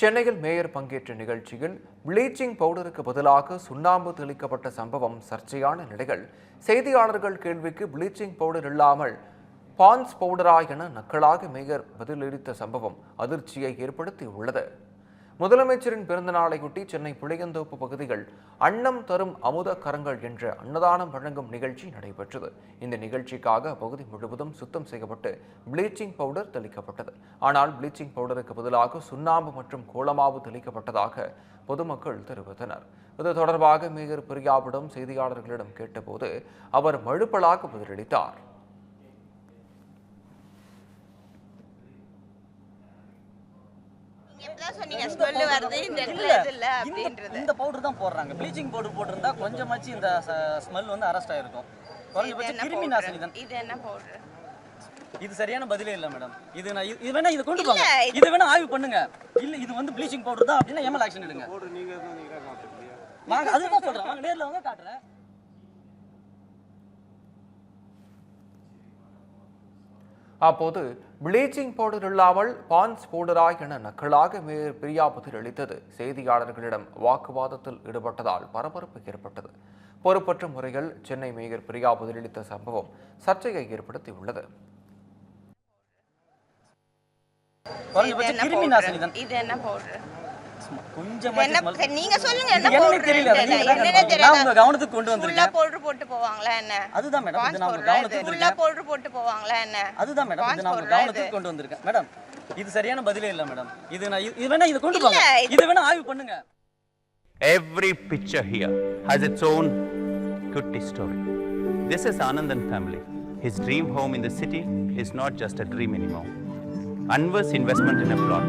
சென்னையில் மேயர் பங்கேற்ற நிகழ்ச்சியில் ப்ளீச்சிங் பவுடருக்கு பதிலாக சுண்ணாம்பு தெளிக்கப்பட்ட சம்பவம் சர்ச்சையான நிலையில் செய்தியாளர்கள் கேள்விக்கு ப்ளீச்சிங் பவுடர் இல்லாமல் பான்ஸ் பவுடரா என நக்கலாக மேயர் பதிலளித்த சம்பவம் அதிர்ச்சியை ஏற்படுத்தி முதலமைச்சரின் முதலமைச்சரின் பிறந்தநாளையொட்டி சென்னை புளியந்தோப்பு பகுதியில் அன்னம் தரும் அமுத கரங்கள் என்ற அன்னதானம் வழங்கும் நிகழ்ச்சி நடைபெற்றது. இந்த நிகழ்ச்சிக்காக பகுதி முழுவதும் சுத்தம் செய்யப்பட்டு ப்ளீச்சிங் பவுடர் தெளிக்கப்பட்டது. ஆனால் ப்ளீச்சிங் பவுடருக்கு பதிலாக சுண்ணாம்பு மற்றும் கோலமாவு தெளிக்கப்பட்டதாக பொதுமக்கள் தெரிவித்தனர். இது தொடர்பாக மேயர் பிரியாவிடம் செய்தியாளர்களிடம் கேட்டபோது அவர் மழுப்பலாக பதிலளித்தார் நீங்க இப்பதான் சொன்னீங்க ஸ்மெல் வருது இந்த பவுடர் தான் போடுறாங்க. ப்ளீச்சிங் பவுடர் போட்டிருந்தா கொஞ்சமாச்சு இந்த ஸ்மெல் வந்து அரெஸ்ட் ஆயிருக்கும். இது குறைஞ்சபட்சம் கிருமி நாசினி? தான் இது என்ன பவுடர் இது சரியான பதிலே இல்ல மேடம் இது நான் இது- வேணா இது கொண்டு போங்க. இது- வேணா ஆய்வு பண்ணுங்க. இல்ல இது வந்து ப்ளீச்சிங் பவுடர் தான் அப்படின்னா எம்எல் ஆக்ஷன் எடுங்க. வாங்க அதுதான் சொல்றேன். வாங்க நேர்ல வாங்க காட்டுறேன். அப்போது ப்ளீச்சிங் பவுடர் இல்லாமல் பான்ஸ் பவுடரா என நக்கலாக மேயர் பிரியா பதிலளித்தது செய்தியாளர்களிடம் வாக்குவாதத்தில் ஈடுபட்டதால் பரபரப்பு ஏற்பட்டது. பொறுப்பற்ற முறையில் சென்னை மேயர் பிரியா பதிலளித்த சம்பவம் சர்ச்சையை ஏற்படுத்தியுள்ளது. இது என்ன பவுடர்? கொஞ்சமா என்ன நீங்க சொல்லுங்க என்ன தெரியல என்னன்னு கவனத்துக்கு கொண்டு வந்திருக்கேன். பவுடர் போட்டு போவாங்களா என்ன? அதுதான் மேடம் இது நான் கவனத்துக்கு ஃபுல்லா பவுடர் போட்டு போவாங்களா என்ன? அதுதான் மேடம் இது நான் கவனத்துக்கு கொண்டு வந்திருக்கேன். மேடம் இது சரியான பதிலே இல்ல மேடம் இது நான் இது- இது வேணா இது கொண்டு போங்க. இல்ல, இது- இது வேணா ஆய்வு பண்ணுங்க. Every picture here has its own kutti story. This is Anandan family. His dream home in the city is not just a dream anymore. Anwar's investment in a plot